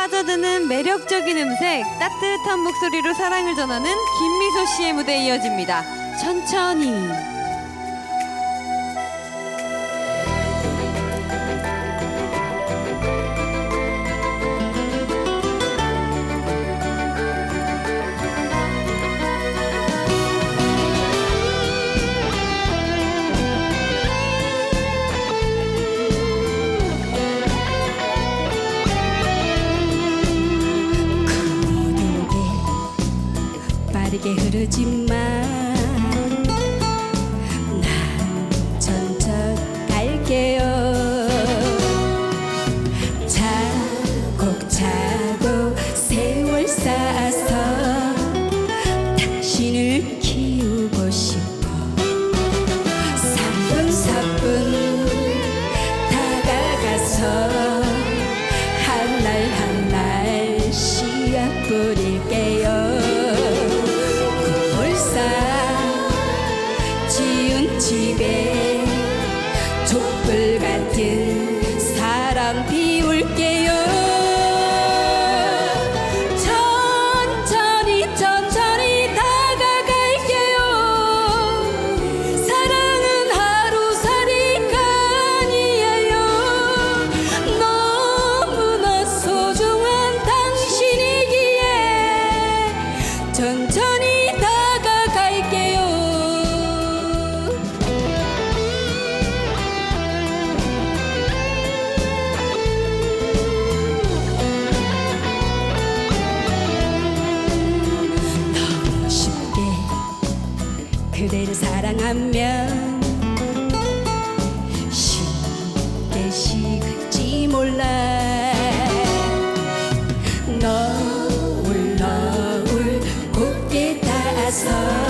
빠져드는 매력적인 음색, 따뜻한 목소리로 사랑을 전하는 김미소 씨의 무대 이어집니다. 천천히. 게 빠르게 흐르지만 집에 촛불 같은 사랑 피울게요 그대를 사랑하면 쉽게 식을지 몰라. 너울 너울 곱게 닿아서